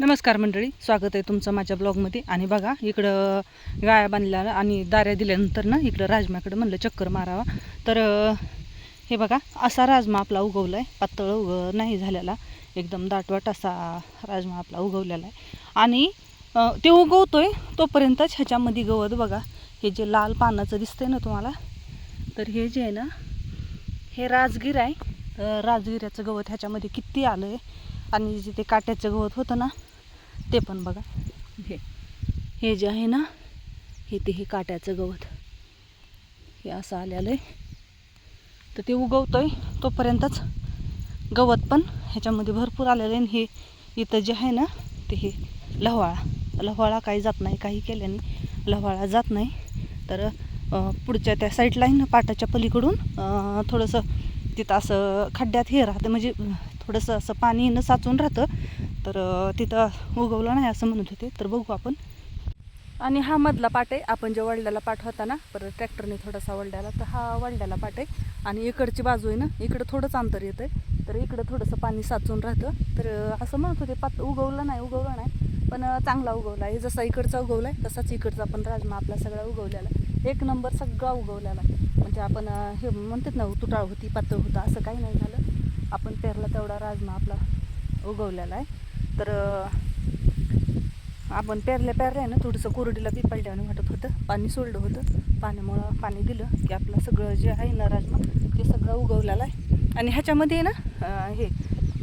नमस्कार मंडळी स्वागत आहे तुमचं माझ्या ब्लॉगमध्ये. आणि बघा इकडं गाया बांधल्या आणि दाऱ्या दिल्यानंतर ना इकडं राजमाकडं म्हणलं चक्कर मारावा. तर हे बघा असा राजमा आपला उगवला आहे पातळ उग नाही झालेला. एकदम दाटवाट असा राजमा आपला उगवलेला आहे. आणि ते उगवतो आहे तोपर्यंतच ह्याच्यामध्ये गवत बघा. हे जे लाल पानाचं दिसतंय ना तुम्हाला? तर हे जे आहे ना हे राजगीर आहे. राजगिऱ्याचं गवत ह्याच्यामध्ये किती आलं आहे आणि जिथे काट्याचं गवत होतं ना ते पण बघा. हे हे जे आहे ना हे ते हे काट्याचं गवत. हे असं आलेलं आहे तर ते उगवतो आहे तोपर्यंतच गवत पण ह्याच्यामध्ये भरपूर आलेलं आहे आणि हे इथं जे आहे ना ते हे लव्हाळा लव्हाळा काही जात नाही काही केल्याने लव्हाळा जात नाही. तर पुढच्या त्या साईडला आहे ना पाटाच्या पलीकडून थोडंसं तिथं असं खड्ड्यात हे राहतं म्हणजे थोडंसं असं पाणी न साचून राहतं. तर तिथं उगवलं नाही असं म्हणत होते. तर बघू आपण. आणि हा मधला पाट आहे. आपण जे वळल्याला पाठ होता ना परत ट्रॅक्टरने थोडासा वळल्याला तर हा वळल्याला पाट आहे. आणि इकडची बाजू आहे ना इकडं थोडंच अंतर येतं आहे तर इकडं थोडंसं पाणी साचून राहतं. तर असं म्हणत होते पात उगवलं नाही उगवलं नाही. पण चांगला उगवला आहे. जसा इकडचा उगवला आहे तसाच इकडचा पण राजमा आपला सगळा उगवलेला आहे. एक नंबर सगळा उगवलेला आहे. म्हणजे आपण हे म्हणतात ना तुटाळ होती पातळ होता असं काही नाही झालं. आपण पेरला तेवढा राजमा आपला उगवलेला आहे. तर आपण पेरल्या पेरल्या ना थोडंसं कोरडीला बी पडल्याने वाटत होतं. पाणी सोडलं होतं. पाण्यामुळं पाणी दिलं की आपलं सगळं जे आहे ना राजमा ते सगळं उगवलेलं आहे. आणि ह्याच्यामध्ये ना हे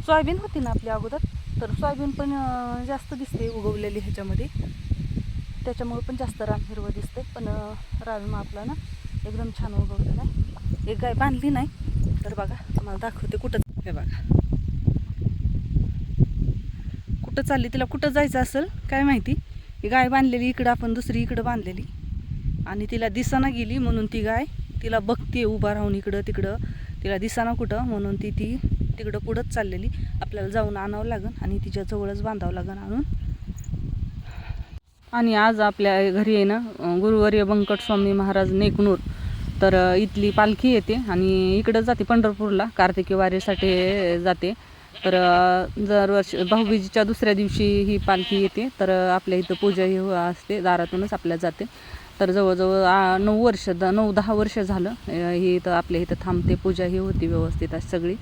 सोयाबीन होती ना आपल्या अगोदर तर सोयाबीन पण जास्त दिसते उगवलेली ह्याच्यामध्ये. त्याच्यामुळे पण जास्त रान हिरवं दिसते पण राजमा आपला ना एकदम छान उगवलेला आहे. एक गाय बांधली नाही तर बघा तुम्हाला दाखवते कुठं. हे बघा. कुठं चालली तिला कुठं जायचं असेल काय माहिती. ही गाय बांधलेली इकडं आपण दुसरी इकडं बांधलेली. आणि तिला दिसाना गेली म्हणून ती गाय तिला बघते उभा राहून इकडं तिकडं. तिला दिसाना कुठं म्हणून ती ती तिकडं पुढंच चाललेली. आपल्याला जाऊन आणावं लागेल आणि तिच्या जवळच बांधावं लागन आणून. आणि आज आपल्या घरी आहे ना गुरुवर्य बंकट स्वामी महाराज नेकनूर. तर इथली पालखी येते आणि इकडं जाते पंढरपूरला. कार्तिकी वारीसाठी जाते. तर जर दरवर्षी भाऊबीजीच्या दुसऱ्या दिवशी ही पालखी येते. तर आपल्या इथं पूजा ही असते. दारातूनच आपल्या जाते. तर जवळजवळ नऊ वर्ष द नऊ दहा वर्ष झालं ही इथं आपल्या इथं थांबते. पूजा ही होती व्यवस्थित अशी सगळी.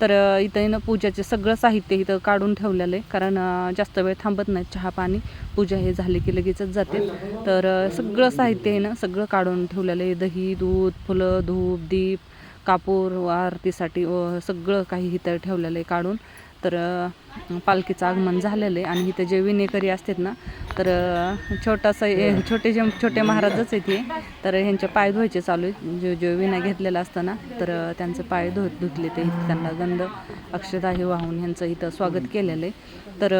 तर इथं ना पूजाचे सगळं साहित्य इथं काढून ठेवलेलं आहे. कारण जास्त वेळ थांबत नाही चहा पाणी. पूजा हे झाली की लगेचच जाते. तर सगळं साहित्य आहे ना सगळं काढून ठेवलेलं आहे. दही दूध फुलं धूप दीप. कापूर व आरतीसाठी व सगळं काही इथं ठेवलेलं आहे काढून. तर पालखीचं आगमन झालेलं आहे. आणि इथं जे विनेकरी असतात ना तर छोटासा ए- छोटे जे छोटे महाराजच आहेत हे. तर ह्यांचे पाय धुवायचे चालू आहेत. जे जे विना घेतलेला असताना तर त्यांचं त्यांचे पाय धु धुतले ते त्यांना गंध अक्षदाही हे वाहून ह्यांचं इथं स्वागत केलेलं आहे. तर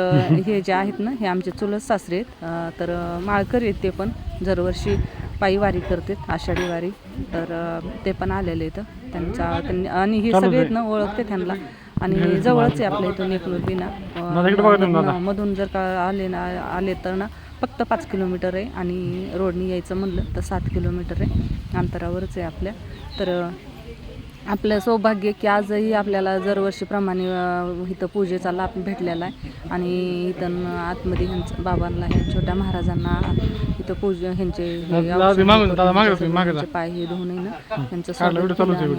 हे जे आहेत ना हे आमचे चुलत सासरे आहेत. तर माळकरी आहेत ते पण. दरवर्षी पायी वारी करतात आषाढी वारी. तर ते पण आलेले इथं. त्यांचा त्यांनी आणि हे सगळे आहेत ना ओळखते त्यांना. आणि जवळच आहे आपल्या इथून एकनूर बिना मधून जर का आले ना आले तर ना फक्त पाच किलोमीटर आहे आणि रोडनी यायचं म्हणलं तर सात किलोमीटर आहे. अंतरावरच आहे आपल्या. तर आपलं सौभाग्य की आजही आपल्याला दरवर्षीप्रमाणे इथं पूजेचा लाभ भेटलेला आहे. आणि इथं आतमध्ये ह्यांचं बाबांना ह्या छोट्या महाराजांना इथं पूज ह्यांचे ह्यांचे पाय हे धुवून आणि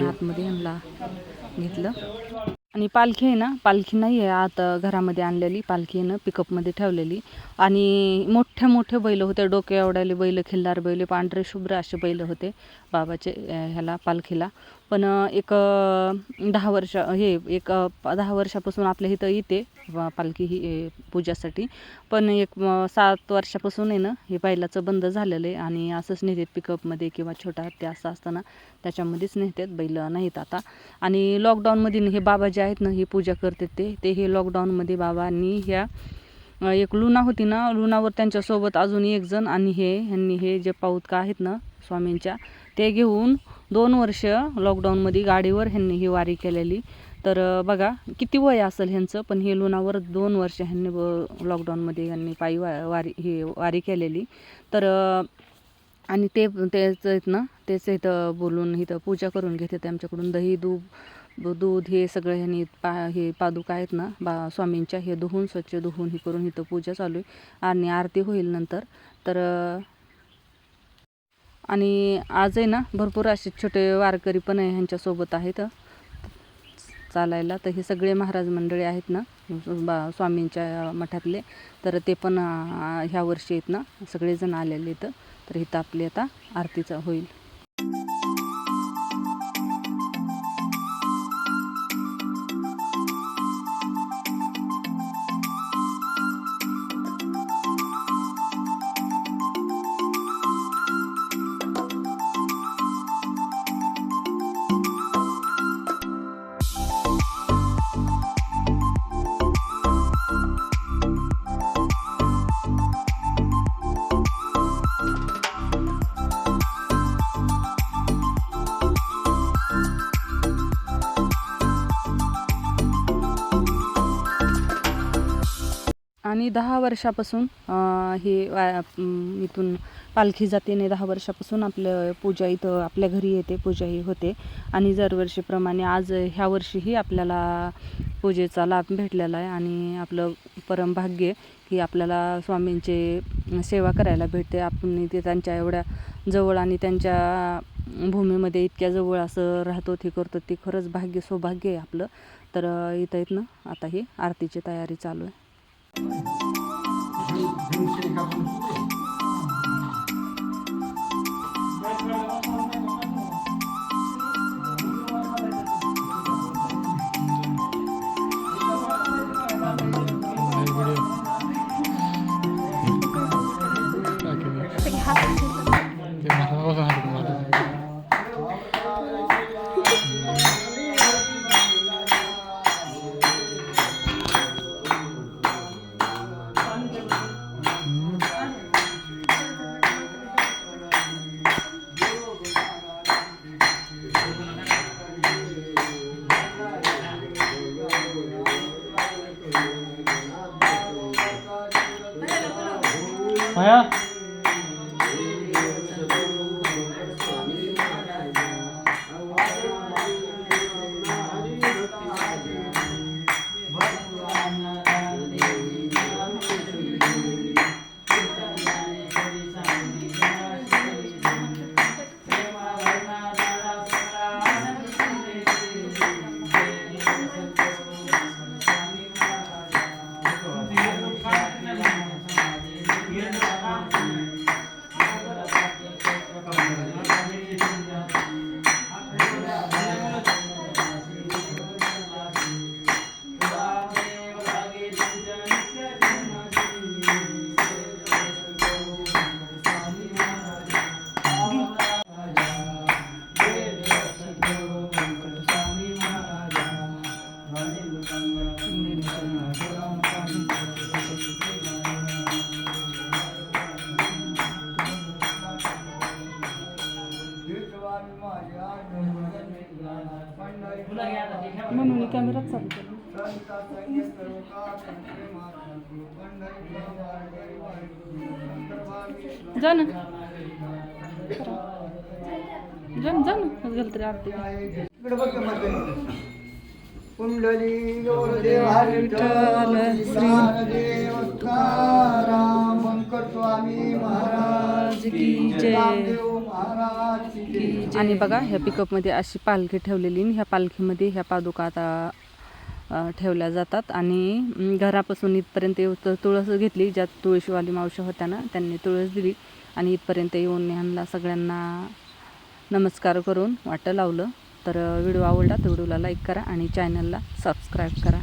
आतमध्ये ह्यांना घेतलं. आणि पालखी आहे ना पालखी नाही आहे आत घरामध्ये आणलेली पालखी आहे ना पिकअपमध्ये ठेवलेली. आणि मोठे मोठे बैल होते डोके एवढाले बैल खिल्लार बैल पांढरे शुभ्र असे बैल होते बाबाचे ह्याला पालखीला. पण एक दहा वर्ष हे एक दहा वर्षापासून आपल्या इथं येते पालखी ही पूजासाठी. पण एक सात वर्षापासून आहे ना हे बैलाचं बंद झालेलं आहे आणि असंच नेतात पिकअपमध्ये किंवा छोटा ते असं असताना त्याच्यामध्येच नेतात बैल नाहीत आता. आणि लॉकडाऊनमध्ये हे बाबा जे आहेत ना ही पूजा करतात ते ते हे लॉकडाऊनमध्ये बाबांनी ह्या एक लुना होती ना लुनावर त्यांच्यासोबत अजून एक जण आणि हे ह्यांनी हे जे पाऊतका आहेत ना स्वामींच्या ते घेऊन दोन वर्ष लॉकडाऊनमध्ये गाडीवर ह्यांनी ही वारी केलेली. तर बघा किती वय असेल ह्यांचं पण हे लोणावर दोन वर्ष ह्यांनी ब लॉकडाऊनमध्ये ह्यांनी पायी वा वारी ही वारी केलेली. तर आणि ते तेच आहेत ना तेच इथं बोलून इथं पूजा करून घेते आमच्याकडून. दही दूध दूध हे सगळं ह्यांनी पा हे पादुका आहेत ना बा स्वामींच्या हे धुवून स्वच्छ धुवून हे करून इथं पूजा चालू आहे. आणि आरती होईल नंतर. तर आणि आज आहे ना भरपूर असे छोटे वारकरी पण आहे ह्यांच्यासोबत आहेत. चालायला तर हे सगळे महाराज मंडळी आहेत ना बा स्वामींच्या मठातले. तर ते पण ह्या वर्षी आहेत ना सगळेजण आलेले इथं तर इथं आपली आता आरतीचा होईल. आणि दहा वर्षापासून हे इथून पालखी जातीने दहा वर्षापासून आपलं पूजा इथं आपल्या घरी येते पूजा ही होते. आणि दरवर्षीप्रमाणे आज ह्या वर्षीही आपल्याला पूजेचा लाभ भेटलेला आहे. आणि आपलं परम भाग्य की आपल्याला स्वामींचे सेवा करायला भेटते. आपण इथे त्यांच्या एवढ्या जवळ आणि त्यांच्या भूमीमध्ये इतक्या जवळ असं राहतो ते करतो ते खरंच भाग्य सौभाग्य आहे आपलं. तर इथं आहेत ना आता ही आरतीची तयारी चालू आहे. Bizim, bizim şey kapımız değil. Ben böyle 好呀。Bye. म्हणून कॅमेराच चालू केला. जा ना. जा ना जा ना. गेलं तरी आरती. कुंडली विठ्ठल श्री तुकाराम महाराज की जय. आणि बघा ह्या पिकअपमध्ये अशी पालखी ठेवलेली आणि ह्या पालखीमध्ये ह्या पादुका आता ठेवल्या जातात. आणि घरापासून इथपर्यंत येऊ तर तुळस घेतली ज्यात तुळशीवाली मावशी होत्या ना त्यांनी तुळस दिली. आणि इथपर्यंत येऊन ह्यांना सगळ्यांना नमस्कार करून वाटं लावलं. तर व्हिडिओ आवडला तर व्हिडिओला लाईक करा आणि चॅनलला सबस्क्राईब करा.